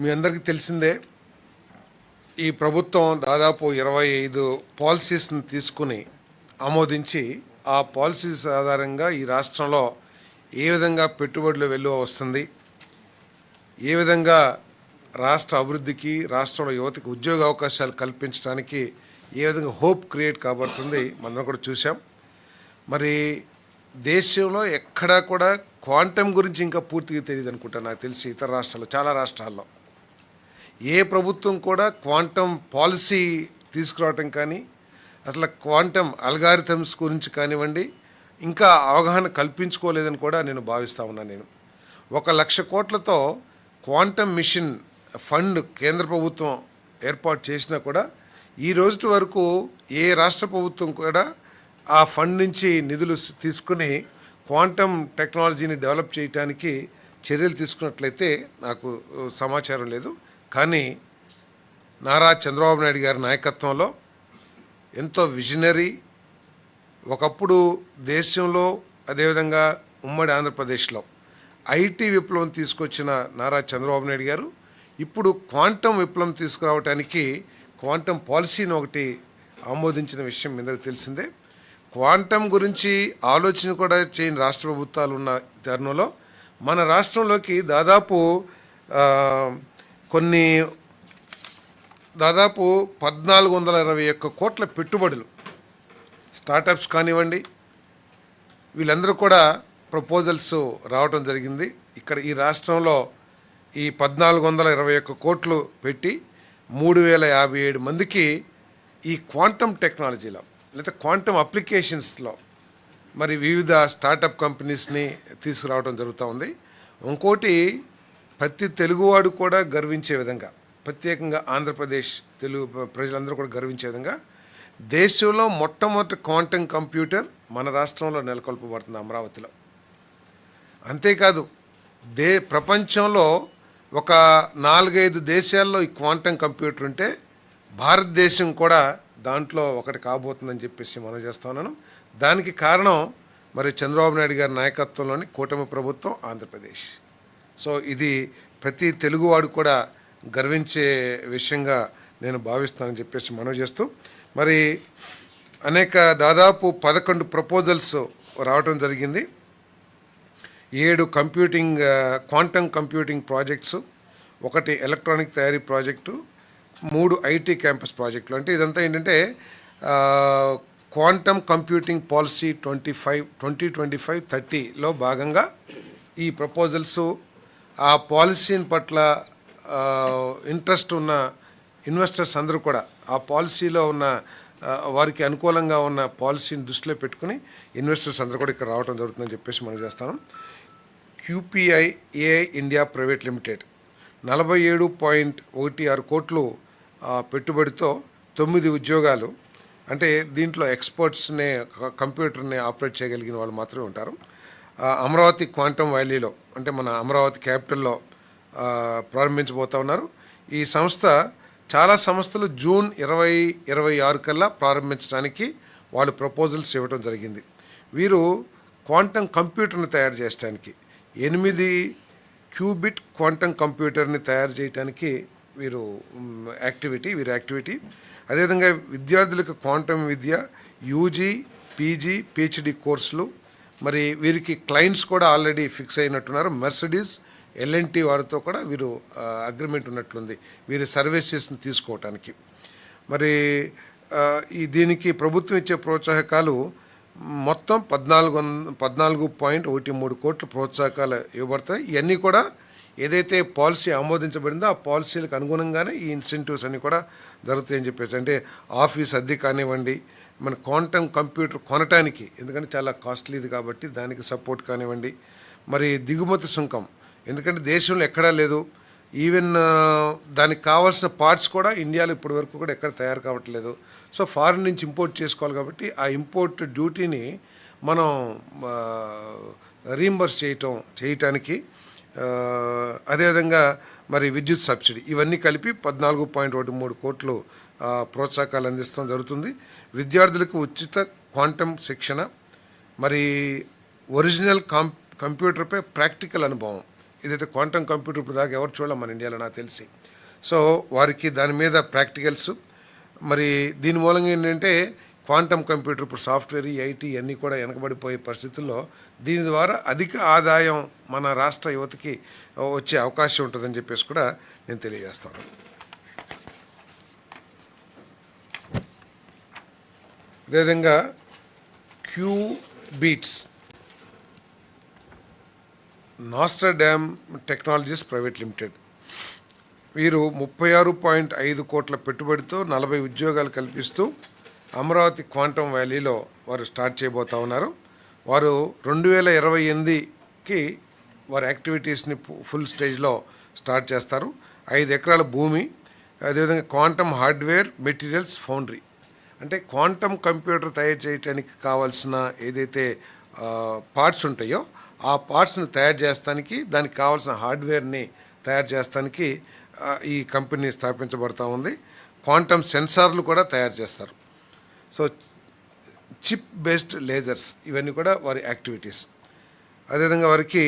మీ అందరికీ తెలిసిందే ఈ ప్రభుత్వం దాదాపు ఇరవై ఐదు పాలసీస్ని తీసుకుని ఆమోదించి ఆ పాలసీస్ ఆధారంగా ఈ రాష్ట్రంలో ఏ విధంగా పెట్టుబడులు వెలువ వస్తుంది ఏ విధంగా రాష్ట్ర అభివృద్ధికి రాష్ట్రంలో యువతకి ఉద్యోగ అవకాశాలు కల్పించడానికి ఏ విధంగా హోప్ క్రియేట్ కాబడుతుంది మనం కూడా చూసాం మరి దేశంలో ఎక్కడా కూడా క్వాంటమ్ గురించి ఇంకా పూర్తిగా తెలియదు అనుకుంటా నాకు తెలిసి ఇతర రాష్ట్రాల్లో చాలా రాష్ట్రాల్లో. ఏ ప్రభుత్వం కూడా క్వాంటమ్ పాలసీ తీసుకురావటం కానీ అసలు క్వాంటమ్ అల్గారిథమ్స్ గురించి కానివ్వండి ఇంకా అవగాహన కల్పించుకోలేదని కూడా నేను భావిస్తా ఉన్నాను నేను. ఒక లక్ష కోట్లతో క్వాంటమ్ మిషన్ ఫండ్ కేంద్ర ప్రభుత్వం ఏర్పాటు చేసినా కూడా ఈ రోజు వరకు ఏ రాష్ట్ర ప్రభుత్వం కూడా ఆ ఫండ్ నుంచి నిధులు తీసుకుని క్వాంటమ్ టెక్నాలజీని డెవలప్ చేయడానికి చర్యలు తీసుకున్నట్లయితే నాకు సమాచారం లేదు. కానీ నారా చంద్రబాబు నాయుడు గారి నాయకత్వంలో ఎంతో విజనరీ. ఒకప్పుడు దేశంలో అదేవిధంగా ఉమ్మడి ఆంధ్రప్రదేశ్లో ఐటీ విప్లవం తీసుకొచ్చిన నారా చంద్రబాబు నాయుడు గారు ఇప్పుడు క్వాంటమ్ విప్లవం తీసుకురావడానికి క్వాంటమ్ పాలసీని ఒకటి ఆమోదించిన విషయం మీ తెలిసిందే. క్వాంటమ్ గురించి ఆలోచన కూడా చేయని రాష్ట్ర ప్రభుత్వాలు ఉన్న తరుణంలో మన రాష్ట్రంలోకి దాదాపు కొన్ని దాదాపు పద్నాలుగు వందల ఇరవై ఒక్క కోట్ల పెట్టుబడులు స్టార్టప్స్ కానివ్వండి వీళ్ళందరూ కూడా ప్రపోజల్స్ రావటం జరిగింది. ఇక్కడ ఈ రాష్ట్రంలో ఈ పద్నాలుగు వందల ఇరవై ఒక్క కోట్లు పెట్టి మూడు వేల యాభై ఏడు మందికి ఈ క్వాంటమ్ టెక్నాలజీలో లేదా క్వాంటమ్ అప్లికేషన్స్లో మరి వివిధ స్టార్టప్ కంపెనీస్ని తీసుకురావడం జరుగుతూ ఉంది. ఇంకోటి ప్రతి తెలుగువాడు కూడా గర్వించే విధంగా ప్రత్యేకంగా ఆంధ్రప్రదేశ్ తెలుగు ప్రజలందరూ కూడా గర్వించే విధంగా దేశంలో మొట్టమొదటి క్వాంటమ్ కంప్యూటర్ మన రాష్ట్రంలో నెలకొల్పబడుతుంది అమరావతిలో. అంతేకాదు దే ప్రపంచంలో ఒక నాలుగైదు దేశాల్లో ఈ క్వాంటమ్ కంప్యూటర్ ఉంటే భారతదేశం కూడా దాంట్లో ఒకటి కాబోతుందని చెప్పేసి మనం చేస్తా ఉన్నాను. దానికి కారణం మరి చంద్రబాబు నాయుడు గారి నాయకత్వంలోని కూటమి ప్రభుత్వం ఆంధ్రప్రదేశ్. సో ఇది ప్రతి తెలుగువాడు కూడా గర్వించే విషయంగా నేను భావిస్తానని చెప్పేసి మనవి చేస్తూ మరి అనేక దాదాపు పదకొండు ప్రపోజల్స్ రావటం జరిగింది. ఏడు కంప్యూటింగ్ క్వాంటమ్ కంప్యూటింగ్ ప్రాజెక్ట్స్ ఒకటి ఎలక్ట్రానిక్ తయారీ ప్రాజెక్టు మూడు ఐటీ క్యాంపస్ ప్రాజెక్టులు. అంటే ఇదంతా ఏంటంటే quantum computing policy twenty five twenty twenty five థర్టీలో భాగంగా ఈ ప్రపోజల్స్ ఆ పాలసీని పట్ల ఇంట్రెస్ట్ ఉన్న ఇన్వెస్టర్స్ అందరూ కూడా ఆ పాలసీలో ఉన్న వారికి అనుకూలంగా ఉన్న పాలసీని దృష్టిలో పెట్టుకుని ఇన్వెస్టర్స్ అందరూ కూడా ఇక్కడ రావడం జరుగుతుందని చెప్పేసి మనం చేస్తాను. QPI AI India private limited నలభై ఏడు పాయింట్ ఒకటి ఆరు కోట్లు పెట్టుబడితో తొమ్మిది ఉద్యోగాలు అంటే దీంట్లో ఎక్స్పర్ట్స్నే కంప్యూటర్ని ఆపరేట్ చేయగలిగిన వాళ్ళు మాత్రమే ఉంటారు. అమరావతి క్వాంటమ్ వ్యాలీలో అంటే మన అమరావతి క్యాపిటల్లో ప్రారంభించబోతా ఉన్నారు. ఈ సంస్థ చాలా సంస్థలు జూన్ ఇరవై ఇరవై ఆరు కల్లా ప్రారంభించడానికి వాళ్ళు ప్రపోజల్స్ ఇవ్వడం జరిగింది. వీరు క్వాంటమ్ కంప్యూటర్ని తయారు చేయడానికి ఎనిమిది క్యూబిట్ క్వాంటమ్ కంప్యూటర్ని తయారు చేయడానికి వీరు యాక్టివిటీ వీరి యాక్టివిటీ. అదేవిధంగా విద్యార్థులకు క్వాంటమ్ విద్య యూజీ పీజీ పిహెచ్డి కోర్సులు మరి వీరికి క్లయింట్స్ కూడా ఆల్రెడీ ఫిక్స్ అయినట్టున్నారు. మెర్సిడీస్ ఎల్ఎన్టీ వారితో కూడా వీరు అగ్రిమెంట్ ఉన్నట్లుంది. వీరి సర్వీసెస్ని తీసుకోవటానికి. మరి ఈ దీనికి ప్రభుత్వం ఇచ్చే ప్రోత్సాహకాలు మొత్తం పద్నాలుగు పద్నాలుగు పాయింట్ ఒకటి మూడు కోట్ల ప్రోత్సాహకాలు ఇవ్వబడతాయి. ఇవన్నీ కూడా ఏదైతే పాలసీ ఆమోదించబడిందో ఆ పాలసీలకు అనుగుణంగానే ఈ ఇన్సెంటివ్స్ అన్నీ కూడా జరుగుతాయని చెప్పేసి అంటే ఆఫీస్ అద్దె కానివ్వండి మన క్వాంటమ్ కంప్యూటర్ కొనటానికి ఎందుకంటే చాలా కాస్ట్లీది కాబట్టి దానికి సపోర్ట్ కానివ్వండి. మరి దిగుమతి సుంకం ఎందుకంటే దేశంలో ఎక్కడా లేదు. ఈవెన్ దానికి కావాల్సిన పార్ట్స్ కూడా ఇండియాలో ఇప్పటి వరకు కూడా ఎక్కడ తయారు కావట్లేదు. సో ఫారిన్ నుంచి ఇంపోర్ట్ చేసుకోవాలి కాబట్టి ఆ ఇంపోర్ట్ డ్యూటీని మనం రీంబర్స్ చేయటం చేయటానికి అదేవిధంగా మరి విద్యుత్ సబ్సిడీ ఇవన్నీ కలిపి పద్నాలుగు పాయింట్ ఒకటి మూడు కోట్లు ప్రోత్సాహకాలు అందిస్తాం జరుగుతుంది. విద్యార్థులకు ఉచిత క్వాంటమ్ శిక్షణ మరి ఒరిజినల్ కాం కంప్యూటర్పై ప్రాక్టికల్ అనుభవం. ఏదైతే క్వాంటమ్ కంప్యూటర్ ఇప్పుడు దాకా ఎవరు చూడాలి మన ఇండియాలో నాకు తెలిసి. సో వారికి దాని మీద ప్రాక్టికల్స్ మరి దీని మూలంగా ఏంటంటే క్వాంటమ్ కంప్యూటర్ ఇప్పుడు సాఫ్ట్వేర్ ఐటీ అన్నీ కూడా వెనకబడిపోయే పరిస్థితుల్లో దీని ద్వారా అధిక ఆదాయం మన రాష్ట్ర యువతకి వచ్చే అవకాశం ఉంటుందని చెప్పేసి కూడా నేను తెలియజేస్తాను. అదేవిధంగా Q beats. Naster Dam technologies private limited. వీరు ముప్పై ఆరు పాయింట్ ఐదు కోట్ల పెట్టుబడితో నలభై ఉద్యోగాలు కల్పిస్తూ అమరావతి క్వాంటమ్ వ్యాలీలో వారు స్టార్ట్ చేయబోతా ఉన్నారు. వారు రెండు వేల ఇరవై ఎనిమిదికి వారి యాక్టివిటీస్ని ఫుల్ స్టేజ్లో స్టార్ట్ చేస్తారు. ఐదు ఎకరాల భూమి అదేవిధంగా క్వాంటమ్ హార్డ్వేర్ మెటీరియల్స్ ఫౌండరీ. అంటే క్వాంటమ్ కంప్యూటర్ తయారు చేయడానికి కావాల్సిన ఏదైతే పార్ట్స్ ఉంటాయో ఆ పార్ట్స్ని తయారు చేస్తానికి దానికి కావాల్సిన హార్డ్వేర్ని తయారు చేస్తానికి ఈ కంపెనీ స్థాపించబడతా ఉంది. క్వాంటమ్ సెన్సార్లు కూడా తయారు చేస్తారు. సో చిప్ బేస్డ్ లేజర్స్ ఇవన్నీ కూడా వారి యాక్టివిటీస్. అదేవిధంగా వారికి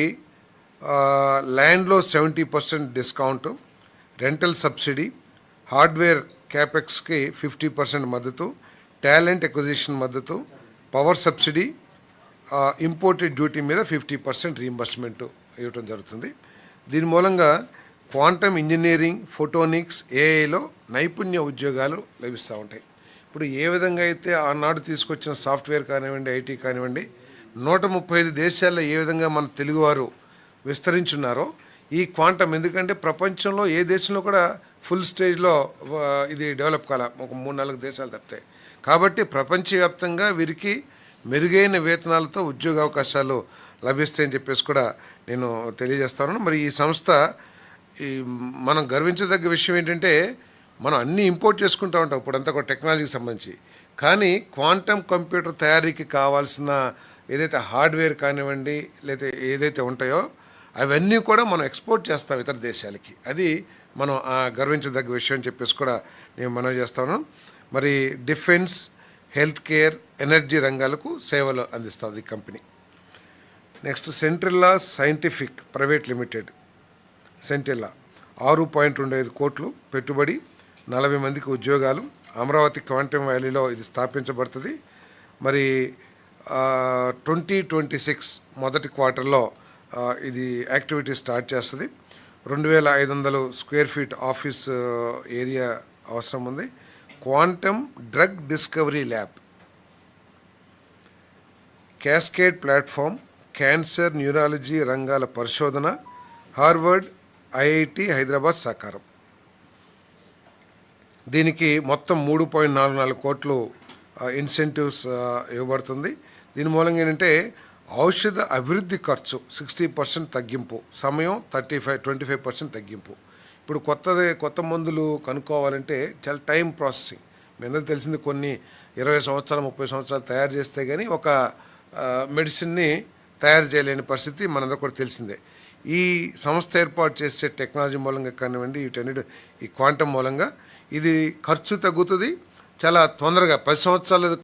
ల్యాండ్లో seventy percent discount rental subsidy hardware క్యాపెక్స్కి fifty percent మద్దతు టాలెంట్ ఎక్విజిషన్ మద్దతు పవర్ సబ్సిడీ ఇంపోర్టెడ్ డ్యూటీ మీద ఫిఫ్టీ పర్సెంట్ రీంబర్స్మెంట్ ఇవ్వటం జరుగుతుంది. దీని మూలంగా క్వాంటమ్ ఇంజనీరింగ్ ఫోటోనిక్స్ ఏఐలో నైపుణ్య ఉద్యోగాలు లభిస్తూ ఉంటాయి. ఇప్పుడు ఏ విధంగా అయితే ఆనాడు తీసుకొచ్చిన సాఫ్ట్వేర్ కానివ్వండి ఐటీ కానివ్వండి నూట ముప్పై ఐదు దేశాల్లో ఏ విధంగా మన తెలుగువారు విస్తరించున్నారో ఈ క్వాంటమ్ ఎందుకంటే ప్రపంచంలో ఏ దేశంలో కూడా ఫుల్ స్టేజ్లో ఇది డెవలప్ కాల ఒక మూడు నాలుగు దేశాలు తప్పితే. కాబట్టి ప్రపంచవ్యాప్తంగా వీరికి మెరుగైన వేతనాలతో ఉద్యోగ అవకాశాలు లభిస్తాయని చెప్పేసి కూడా నేను తెలియజేస్తాను. మరి ఈ సంస్థ ఈ మనం గర్వించదగ్గ విషయం ఏంటంటే మనం అన్నీ ఇంపోర్ట్ చేసుకుంటూ ఉంటాం ఇప్పుడంతా కూడా టెక్నాలజీకి సంబంధించి. కానీ క్వాంటమ్ కంప్యూటర్ తయారీకి కావాల్సిన ఏదైతే హార్డ్వేర్ కానివ్వండి లేదా ఏదైతే ఉంటాయో అవన్నీ కూడా మనం ఎక్స్పోర్ట్ చేస్తాం ఇతర దేశాలకి. అది మనం గర్వించదగ్గ విషయం అని చెప్పేసి కూడా నేను మనవి చేస్తాను. మరి డిఫెన్స్ హెల్త్ కేర్ ఎనర్జీ రంగాలకు సేవలు అందిస్తుంది ఈ company. Next సెంట్రిల్లా scientific private limited. సెంట్రిల్లా ఆరు పాయింట్ రెండు ఐదు కోట్లు పెట్టుబడి నలభై మందికి ఉద్యోగాలు. అమరావతి క్వాంటమ్ వ్యాలీలో ఇది స్థాపించబడుతుంది. మరి ట్వంటీ ట్వంటీ సిక్స్ మొదటి క్వార్టర్లో ఇది యాక్టివిటీ స్టార్ట్ చేస్తుంది. రెండు వేల ఐదు వందలు స్క్వేర్ ఫీట్ ఆఫీస్ ఏరియా అవసరం ఉంది. Quantum drug discovery lab. Cascade platform cancer neurology రంగాల పరిశోధన హార్వర్డ్ ఐఐటి హైదరాబాద్ సహకారం దీనికి మొత్తం మూడు పాయింట్ నాలుగు నాలుగు కోట్లు ఇన్సెంటివ్స్ ఇవ్వబడుతుంది. దీని మూలంగా ఏంటంటే ఔషధ అభివృద్ధి ఖర్చు సిక్స్టీ పర్సెంట్ తగ్గింపు సమయం thirty five twenty five percent తగ్గింపు. ఇప్పుడు కొత్తది కొత్త మందులు కనుక్కోవాలంటే చాలా టైం ప్రాసెసింగ్. మీ అందరికీ తెలిసింది కొన్ని ఇరవై సంవత్సరాలు ముప్పై సంవత్సరాలు తయారు చేస్తే కానీ ఒక మెడిసిన్ని తయారు చేయలేని పరిస్థితి మనందరూ కూడా తెలిసిందే. ఈ సంస్థ ఏర్పాటు చేసే టెక్నాలజీ మూలంగా కానివ్వండి వీటన్నిటి ఈ క్వాంటం మూలంగా ఇది ఖర్చు తగ్గుతుంది చాలా తొందరగా పది సంవత్సరాలు